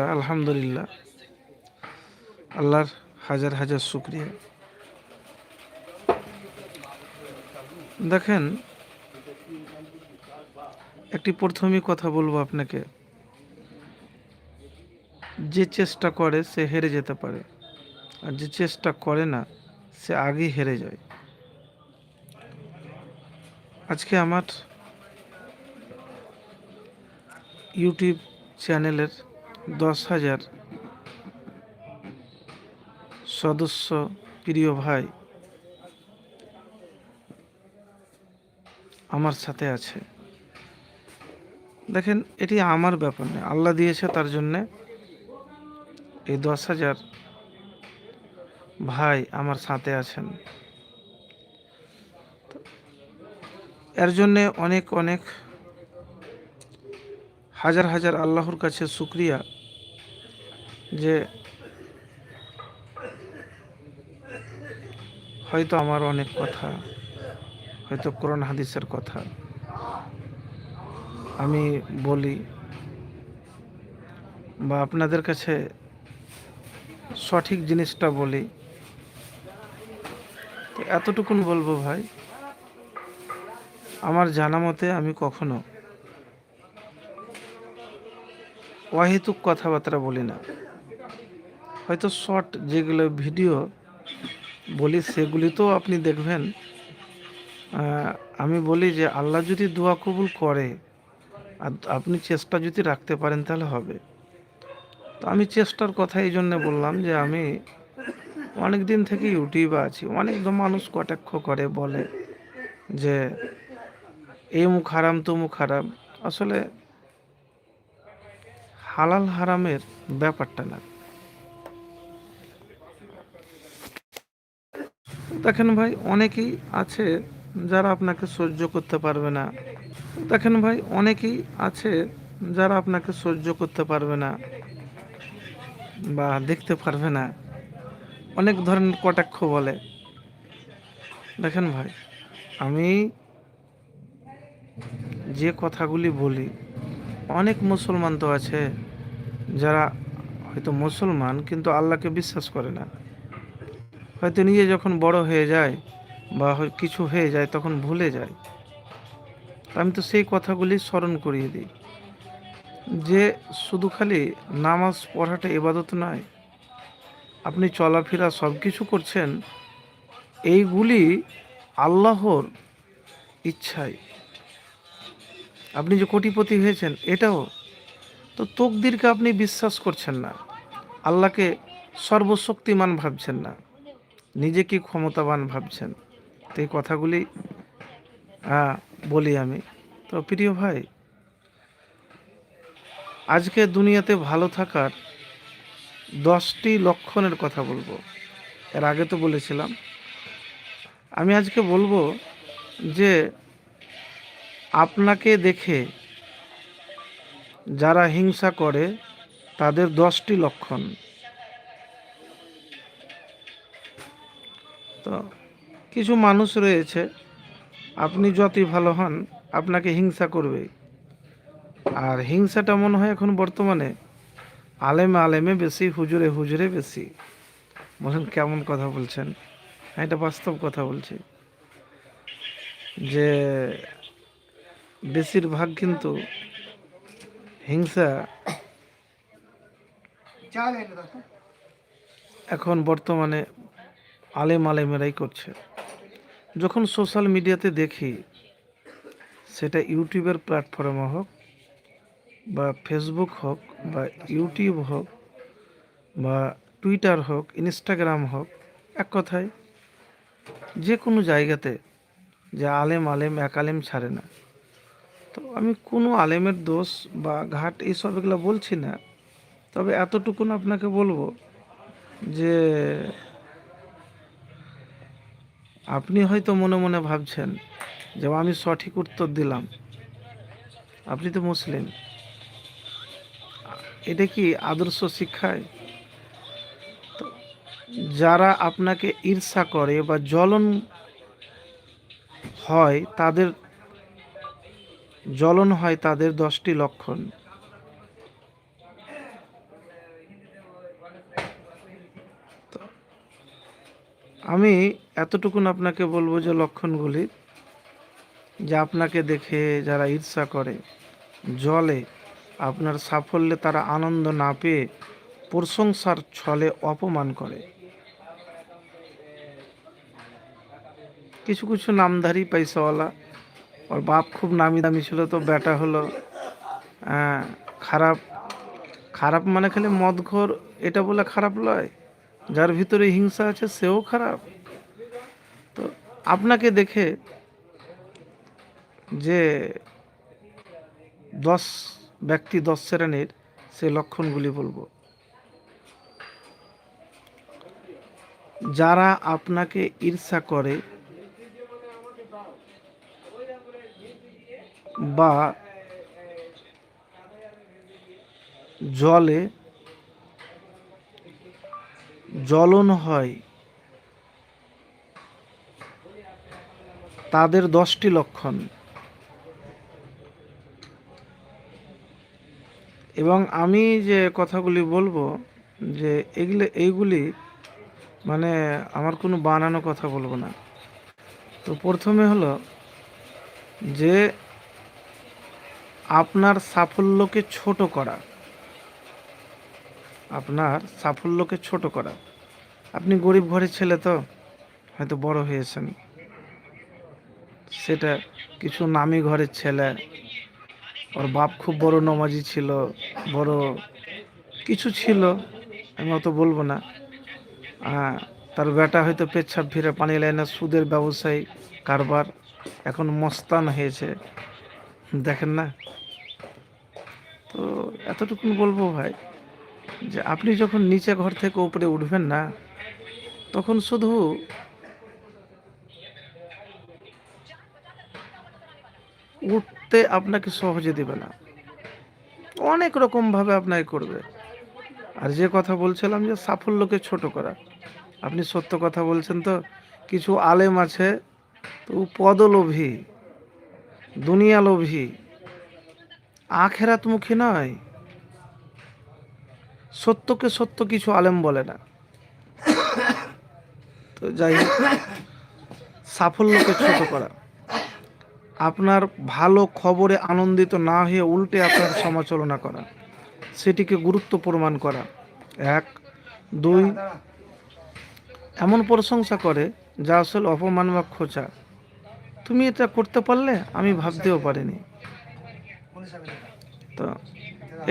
আলহামদুলিল্লাহ। আল্লাহর হাজার হাজার শুক্রিয়া। দেখেন, একটি প্রথমেই কথা বলব আপনাকে। যে চেষ্টা করে, সে হেরে যেতে পারে। আর যে চেষ্টা করে না, সে আগেই হেরে যায়। আজকে আমার ইউটিউব চ্যানেলের দশ হাজার সদস্য প্রিয় ভাই আমার সাথে আছে। দেখেন, এটি আমার ব্যাপার নয়। আল্লাহ দিয়েছে তার জন্যে এই দশ হাজার ভাই আমার সাথে আছেন। এর জন্যে অনেক অনেক হাজার হাজার আল্লাহর কাছে শুক্রিয়া যে হয়তো আমার অনেক কথা, হয়তো কোরআন হাদিসের কথা আমি বলি বা আপনাদের কাছে সঠিক জিনিসটা বলি। তো এতটুকুন বলব ভাই, আমার জানা মতে আমি কখনো অহেতুক কথাবার্তা বলি না। হয়তো শর্ট যেগুলো ভিডিও বলি, সেগুলি তো আপনি দেখবেন। আমি বলি যে আল্লাহ যদি দোয়া কবুল করে, আর আপনি চেষ্টা যদি রাখতে পারেন তাহলে হবে। তো আমি চেষ্টার কথা এই জন্যে বললাম যে আমি অনেক দিন থেকে ইউটিউবে আছি, অনেক মানুষ কটাক্ষ করে, বলে যে এই মুখ হারাম, তো মুখ হারাম। আসলে হালাল হারামের ব্যাপারটা না। দেখেন ভাই, অনেকেই আছে যারা আপনাকে সহ্য করতে পারবে না। দেখেন ভাই, অনেকেই আছে যারা আপনাকে সহ্য করতে পারবে না বা দেখতে পারবে না। অনেক ধরনের কটাক্ষ বলে। দেখেন ভাই, আমি যে কথাগুলি বলি অনেক মুসলমান তো আছে, যারা হয়তো মুসলমান কিন্তু আল্লাহকে বিশ্বাস করে না। হয়তো নিজে যখন বড় হয়ে যায় বা কিছু হয়ে যায় তখন ভুলে যায়। আমি তো সেই কথাগুলি স্মরণ করিয়ে দিই। যে শুধু খালি নামাজ পড়াটা এবাদত নয়, আপনি চলাফেরা সব কিছু করছেন, এইগুলি আল্লাহর ইচ্ছায়। আপনি যে কোটিপতি হয়েছেন, এটাও। তো তকদিরকে আপনি বিশ্বাস করছেন না। আল্লাহকে সর্বশক্তিমান ভাবছেন না। নিজেকে ক্ষমতাবান ভাবছেন। তো এই কথাগুলি বলি আমি। তো প্রিয় ভাই, আজকে দুনিয়াতে ভালো থাকার দশটি লক্ষণের কথা বলব। এর আগে তো বলেছিলাম। আমি আজকে বলব যে আপনাকে দেখে যারা হিংসা করে, তাদের দশটি লক্ষণ। তো, কিছু মানুষ রয়েছে, আপনি যতই ভালো হন, আপনাকে হিংসা করবে। আর হিংসাটা মনে হয় এখন বর্তমানে আলেমে আলেমে বেশি, হুজুরে হুজুরে বেশি। বলেন, কেমন কথা বলছেন? এটা বাস্তব কথা বলছি। যে বেশিরভাগ কিন্তু হিংসা এখন বর্তমানে আলেম আলেমেরাই করছে। যখন সোশ্যাল মিডিয়াতে দেখি, সেটা ইউটিউবের প্ল্যাটফর্মে হোক বা ফেসবুক হোক বা ইউটিউব হোক বা টুইটার হোক ইনস্টাগ্রাম হোক, এক কথায় যে কোনো জায়গাতে যে আলেম আলেম, এক আলেম ছাড়ে না। তো আমি কোনো আলেমের দোষ বা ঘাট এইসব এগুলো বলছি না। তবে এতটুকুন আপনাকে বলব যে আপনি হয়তো মনে মনে ভাবছেন যে আমি সঠিক উত্তর দিলাম। আপনি তো মুসলিম। এটা কি আদর্শ শিক্ষায়? যারা আপনাকে ঈর্ষা করে বা জ্বলন হয় তাদের জ্বলন হয় তাদের দশটি লক্ষণ। আমি এতটুকুন আপনাকে বলব যে লক্ষণগুলি, যে আপনাকে দেখে যারা ঈর্ষা করে জলে আপনার সাফল্যে তারা আনন্দ না পেয়ে প্রশংসার ছলে অপমান করে। কিছু কিছু নামধারী পাইসাওয়ালা ওর বাপ খুব নামি দামি ছিল তো বেটা হলো। আহ, খারাপ খারাপ মানে খালি মদঘর এটা বলে খারাপ লয়? যার ভিতরে হিংসা আছে সেও খারাপ। তো আপনাকে দেখে যে দশ ব্যক্তি দশ শ্রেণির সেই লক্ষণগুলি বলব। যারা আপনাকে ঈর্ষা করে বা জলে জ্বলন হয়, তাদের দশটি লক্ষণ। এবং আমি যে কথাগুলি বলব, যে এগুলি, এইগুলি মানে আমার কোনো বানানো কথা বলব না। তো প্রথমে হলো যে আপনার সাফল্যকে ছোট করা। আপনার সাফল্যকে ছোট করা। আপনি গরিব ঘরের ছেলে তো, হয়তো বড় হয়েছেন। সেটা কিছু নামি ঘরের ছেলে, ওর বাপ খুব বড় নমাজি ছিল, বড় কিছু ছিল, আমি অত বলব না। তার বেটা হয়তো পেচ্ছাপ ফিরে পানি লাইনে সুদের ব্যবসায়ী, কারবার, এখন মস্তান হয়েছে। দেখেন না? তো এতটুকু বলব ভাই, যে আপনি যখন নিচে ঘর থেকে উপরে উঠবেন না, তখন শুধু উঠতে আপনাকে সহজে দেবে না। অনেক রকমভাবে আপনাকে করবে। আর যে কথা বলছিলাম যে সাফল্যকে ছোট করা, আপনি সত্য কথা বলছেন তো, কিছু আলেম আছে, তো পদলোভী দুনিয়া লোভী আখেরাতমুখী নয়। সত্যকে সত্য কিছু আলেম বলে না। তো যাই হোক, সাফল্যকে ছোট করা। আপনার ভালো খবরে আনন্দিত না হয়ে উল্টে আপনার সমালোচনা করা। সেটিকে গুরুত্ব প্রমাণ করা। এক, দুই, এমন প্রশংসা করে যা আসলে অপমান বা খোঁচা। তুমি এটা করতে পারলে আমি ভাবতেও পারিনি। তো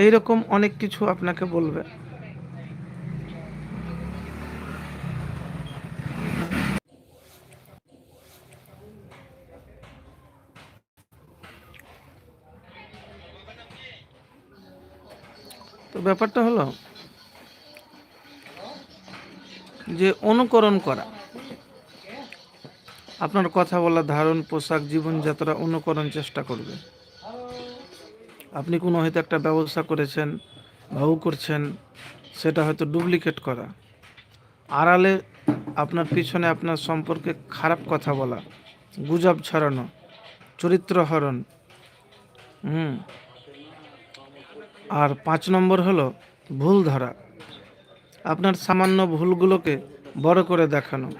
এইরকম অনেক কিছু আপনাকে বলবে। তো ব্যাপারটা হলো যে অনুকরণ করা। আপনার কথা বলা, ধারণ, পোশাক জীবনযাত্রা অনুকরণ চেষ্টা করবে। আপনি কোনো হয়তো একটা ব্যবস্থা করেছেন ভাউ করছেন, সেটা হয়তো ডুপ্লিকেট করা। আড়ালে আপনার পিছনে আপনার সম্পর্কে খারাপ কথা বলা, গুজব ছড়ানো, চরিত্র হরণ। হুম। আর পাঁচ নম্বর হলো ভুল ধরা। আপনার সামান্য ভুলগুলোকে বড় করে দেখানো।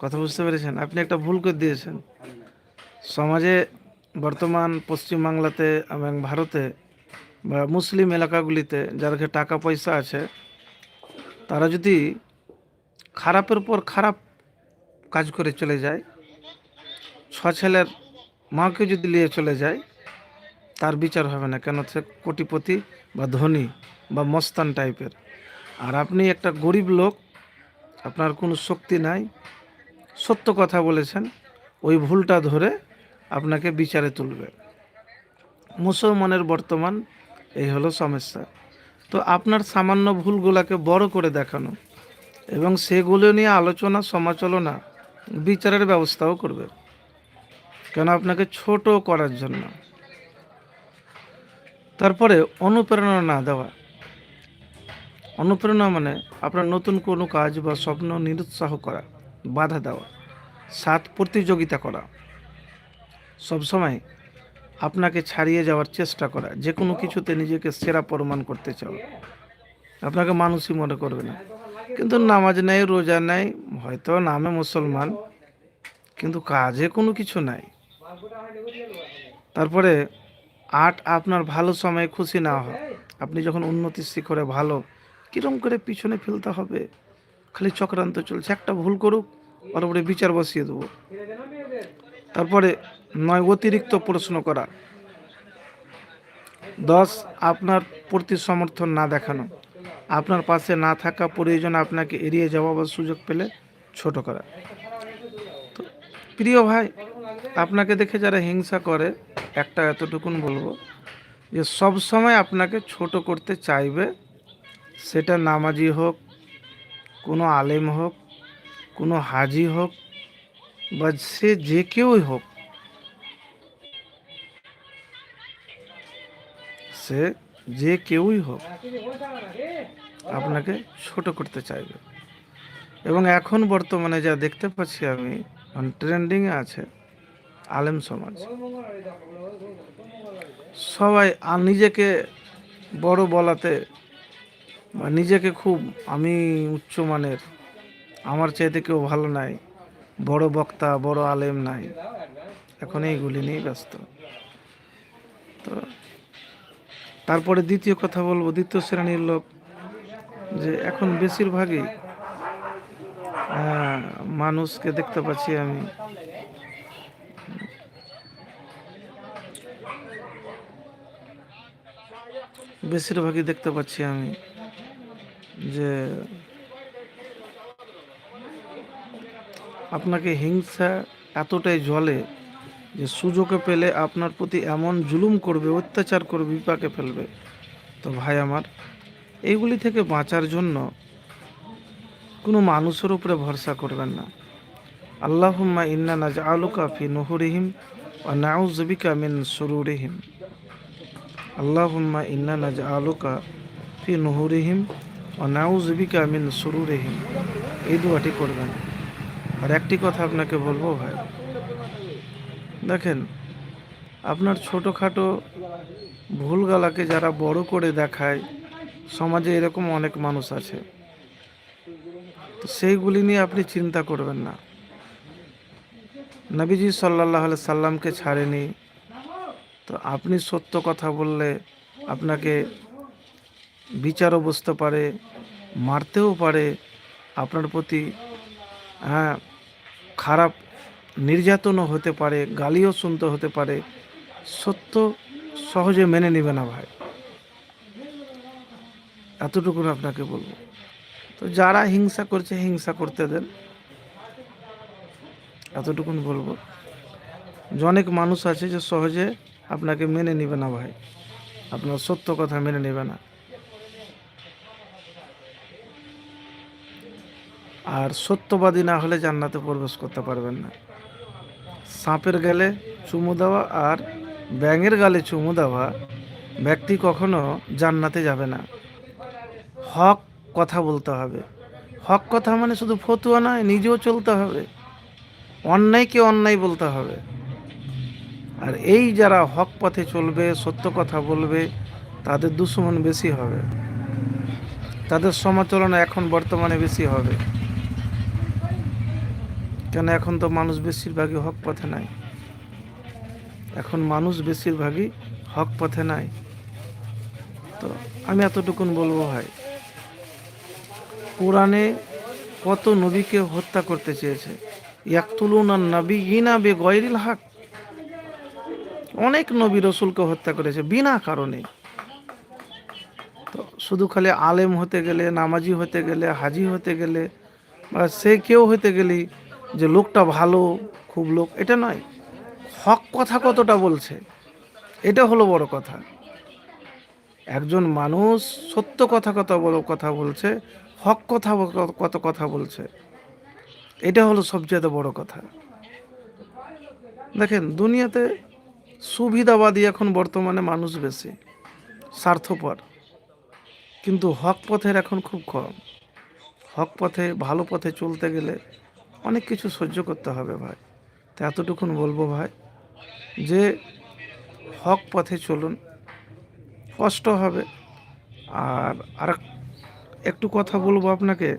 কথা বুঝতে পেরেছেন? আপনি একটা ভুল করে দিয়েছেন। সমাজে বর্তমান পশ্চিমবাংলাতে এবং ভারতে বা মুসলিম এলাকাগুলিতে যার কাছে টাকা পয়সা আছে, তারা যদি খারাপের পর খারাপ কাজ করে চলে যায়, ছ ছেলের মাকে যদি নিয়ে চলে যায়, তার বিচার হবে না। কেন? সে কোটিপতি বা ধনী বা মস্তান টাইপের। আর আপনি একটা গরিব লোক, আপনার কোনো শক্তি নাই। সত্য কথা বলেছেন, ওই ভুলটা ধরে আপনাকে বিচারে তুলবে। মুসলমানের বর্তমান, এই হলো সমস্যা। তো আপনার সামান্য ভুলগুলোকে বড় করে দেখানো এবং সেগুলো নিয়ে আলোচনা, সমালোচনা, বিচারের ব্যবস্থাও করবে। কেন? আপনাকে ছোট করার জন্য। তারপরে অনুপ্রেরণা না দেওয়া। অনুপ্রেরণা মানে আপনার নতুন কোনো কাজ বা স্বপ্ন নিরুৎসাহ করা, বাধা দেওয়া সাত প্রতিযোগিতা করা। সবসময় আপনাকে ছাড়িয়ে যাওয়ার চেষ্টা করা, যে কোনো কিছুতে নিজেকে সেরা প্রমাণ করতে চাও। আপনাকে মানুষই মনে করবে না। কিন্তু নামাজ নেই, রোজা নেই, হয়তো নামে মুসলমান, কিন্তু কাজে কোনো কিছু নাই। তারপরে আট, আপনার ভালো সময় খুশি না হয় আপনি যখন উন্নতির শিখরে ভালো, কিরম করে পিছনে ফেলতে হবে? খালি চক্রান্ত চলছে, একটা ভুল করুক, ওর উপরে বিচার বসিয়ে দেবো। তারপরে নয়, অতিরিক্ত প্রশ্ন করা। দশ, আপনার প্রতি সমর্থন না দেখানো। আপনার পাশে না থাকা প্রয়োজন আপনাকে এড়িয়ে যাওয়া বা সুযোগ পেলে ছোট করা। তো, প্রিয় ভাই, আপনাকে দেখে যারা হিংসা করে, একটা এতটুকুন বলব যে, সব সময় আপনাকে ছোট করতে চাইবে, সেটা নামাজি হোক, কোনো আলেম হোক, কোনো হাজি হোক, বা সে যে কেউই হোক সে যে কেউই হোক আপনাকে ছোট করতে চাইবে। এবং এখন বর্তমানে যা দেখতে পাচ্ছি আমি ট্রেন্ডিংয়ে আছে আলেম সমাজ। সবাই আর নিজেকে বড় বলাতে নিজেকে খুব আমি উচ্চমানের আমার চাইতে কেউ ভালো নাই, বড় বক্তা, বড় আলেম নাই। এখন এইগুলি নিয়েই ব্যস্ত। তো তারপরে দ্বিতীয় কথা বলব, দ্বিতীয় শ্রেণির লোক যে এখন বেশিরভাগই মানুষকে দেখতে পাচ্ছি আমি। বেশিরভাগই দেখতে পাচ্ছি আমি যে আপনাকে হিংসা এতটাই জলে যে সুযোগে পেলে আপনার প্রতি এমন জুলুম করবে, অত্যাচার করবে, বিপাকে ফেলবে। তো ভাই আমার, এইগুলি থেকে বাঁচার জন্য কোনো মানুষের উপরে ভরসা করবেন না। আল্লাহুম্মা ইন্না নাজ আলুকা ফি নুহুরিহিম ও নাউজবিকা মিন সুরুরিহিম। আল্লাহুম্মা ইন্না নাজ আলুকা ফি নুহুরিহিম ও নাউজবিকা মিন সুরুরিহিম। এই দুয়াটি করবেন। আর একটি কথা আপনাকে বলব ভাই দেখেন, আপনার ছোটোখাটো ভুলগালাকে যারা বড় করে দেখায়, সমাজে এরকম অনেক মানুষ আছে। তো সেইগুলি নিয়ে আপনি চিন্তা করবেন না। নবীজি সাল্লাহ সাল্লামকে ছাড়েনি। তো আপনি সত্য কথা বললে আপনাকে বিচারও বসতে পারে, মারতেও পারে, আপনার প্রতি হ্যাঁ খারাপ নির্যাতনও হতে পারে, গালিও শুনতে হতে পারে। সত্য সহজে মেনে নেবে না ভাই। এতটুকুন আপনাকে বলব। তো যারা হিংসা করছে, হিংসা করতে দেন। এতটুকুন বলব। অনেক মানুষ আছে যে সহজে আপনাকে মেনে নেবে না ভাই। আপনার সত্য কথা মেনে নেবে না। আর সত্যবাদী না হলে জান্নাতে প্রবেশ করতে পারবেন না। সাপের গেলে চুমু দেওয়া আর ব্যাঙের গালে চুমু দেওয়া ব্যক্তি কখনো জান্নাতে যাবে না। হক কথা বলতে হবে। হক কথা মানে শুধু ফতুয়া নয়, নিজেও চলতে হবে। অন্যায়কে অন্যায় বলতে হবে। আর এই যারা হক পথে চলবে, সত্য কথা বলবে, তাদের দুশ্মন বেশি হবে। তাদের সমাচলনা এখন বর্তমানে বেশি হবে। কেন এখন তো মানুষ বেশিরভাগই হক পথে নাই? এখন মানুষ বেশিরভাগই হক পথে নাই। তো আমি এতটুকুন বলব ভাই, কোরআনে কত নবীকে হত্যা করতে চেয়েছে? ইয়াকতুলুন নবী ইনা বে গয়রিল হক। অনেক নবী রসুলকে হত্যা করেছে বিনা কারণে। তো শুধু খালি আলেম হতে গেলে, নামাজি হতে গেলে, হাজি হতে গেলে, বা সে কেউ হতে গেলি যে লোকটা ভালো, খুব লোক, এটা নয়। হক কথা কতটা বলছে, এটা হলো বড় কথা। একজন মানুষ সত্য কথা কত বড় কথা বলছে, হক কথা কত কথা বলছে, এটা হলো সবচেয়ে বড় কথা। দেখেন, দুনিয়াতে সুবিধাবাদী এখন বর্তমানে মানুষ বেশি, স্বার্থপর। কিন্তু হক পথের এখন খুব কম। হক পথে, ভালো পথে চলতে গেলে অনেক কিছু সহ্য করতে হবে ভাই। তো এতটুকুন বলব ভাই যে হক পথে চলুন, কষ্ট হবে। আর আর একটু কথা বলব আপনাকে।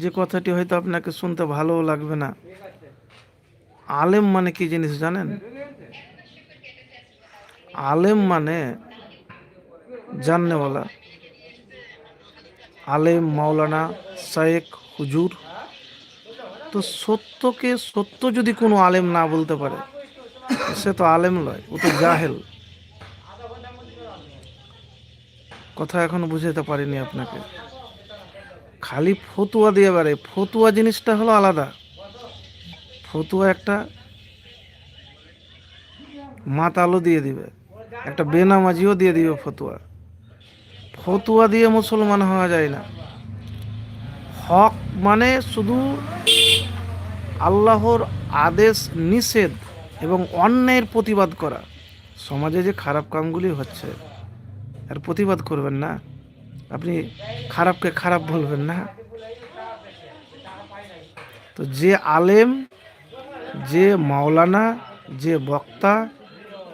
যে কথাটি হয়তো আপনাকে শুনতে ভালোও লাগবে না। আলেম মানে কি জিনিস জানেন? আলেম মানে জাননেওয়ালা। আলেম মাওলানা শায়েক হুজুর। তো সত্যকে সত্য যদি কোনো আলেম না বলতে পারে, সে তো আলেম নয় ও তো জাহেল। কথা এখনও বুঝাতে পারিনি আপনাকে। খালি ফতুয়া দিয়ে বেড়ে ফতুয়া জিনিসটা হলো আলাদা। ফতুয়া একটা মাতালো দিয়ে দিবে, একটা বেনামাজিও দিয়ে দিবে ফতুয়া। ফতুয়া দিয়ে মুসলমান হওয়া যায় না। হক মানে শুধু আল্লাহর আদেশ নিষেধ এবং অন্যায়ের প্রতিবাদ করা। সমাজে যে খারাপ কামগুলি হচ্ছে আর প্রতিবাদ করবেন না। আপনি খারাপকে খারাপ বলবেন না। তো যে আলেম, যে মাওলানা, যে বক্তা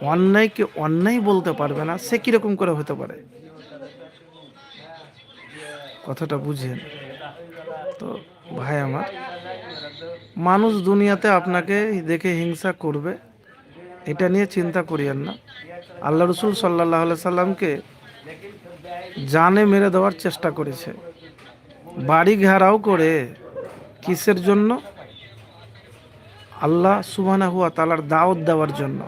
অন্যায়কে অন্যায় বলতে পারবে না, সে কীরকম করে হতে পারে? কথাটা বুঝেন। তো ভাই আমার। মানুষ দুনিয়াতে আপনাকে দেখে হিংসা করবে, এটা নিয়ে চিন্তা করিয়েন না। আল্লাহ রসুল সাল্লাহ সাল্লামকে জানে মেরে দেওয়ার চেষ্টা করেছে। বাড়ি ঘেরাও করে কিসের জন্য? আল্লাহ সুবানা হুয়া তালার দাওয়াত দেওয়ার জন্য।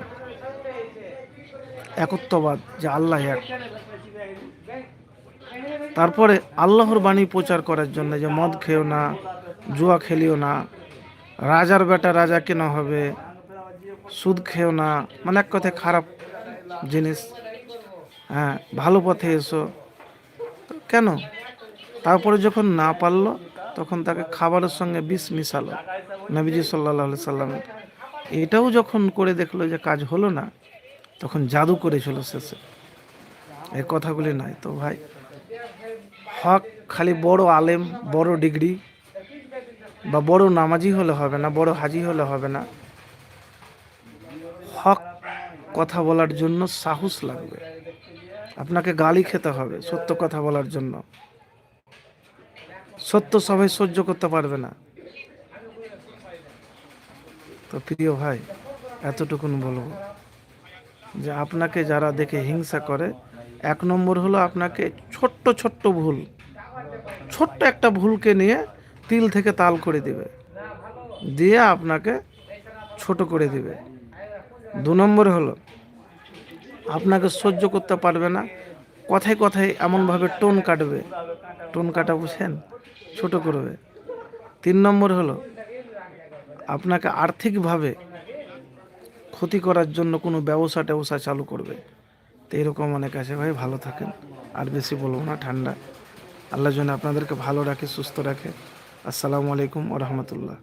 একত্ববাদ যে আল্লাহ এক। তারপরে আল্লাহর বাণী প্রচার করার জন্য যে মদ খেও না, জুয়া খেলিও না, রাজার বেটা রাজা কেন হবে, সুদ খেও না মানে এক কথায় খারাপ জিনিস। হ্যাঁ ভালো পথে এসো। কেন? তারপরে যখন না পারল, তখন তাকে খাবারের সঙ্গে বিষ মিশালো নবীজি সাল্লাহ সাল্লামের এটাও যখন করে দেখল যে কাজ হলো না, তখন জাদু করেছিল শেষে এই কথাগুলি নাই তো ভাই। হক, খালি বড় আলেম, বড় ডিগ্রি বা বড় নামাজি হলে হবে না, বড় হাজি হলে হবে না। হক কথা বলার জন্য সাহস লাগবে। আপনাকে গালি খেতে হবে সত্য কথা বলার জন্য। সত্য সবাই সহ্য করতে পারবে না। তো প্রিয় ভাই, এতটুকুন বলব যে আপনাকে যারা দেখে হিংসা করে এক নম্বর হলো আপনাকে ছোট্ট ছোট্ট ভুল, ছোট্ট একটা ভুলকে নিয়ে তিল থেকে তাল করে দিবে, দিয়ে আপনাকে ছোট করে দিবে। দু নম্বর হলো, আপনাকে সহ্য করতে পারবে না, কথায় কথায় এমনভাবে টোন কাটবে, টোন কাটা বুঝেন ছোট করবে। তিন নম্বর হলো, আপনাকে আর্থিকভাবে ক্ষতি করার জন্য কোনো ব্যবসা ট্যবসা চালু করবে। তো এরকম অনেক আছে ভাই, ভালো থাকেন। আর বেশি বলব না, ঠান্ডা। আল্লাহ যেন আপনাদেরকে ভালো রাখে, সুস্থ রাখে। আসসালামু আলাইকুম ও রহমতুল্লাহ।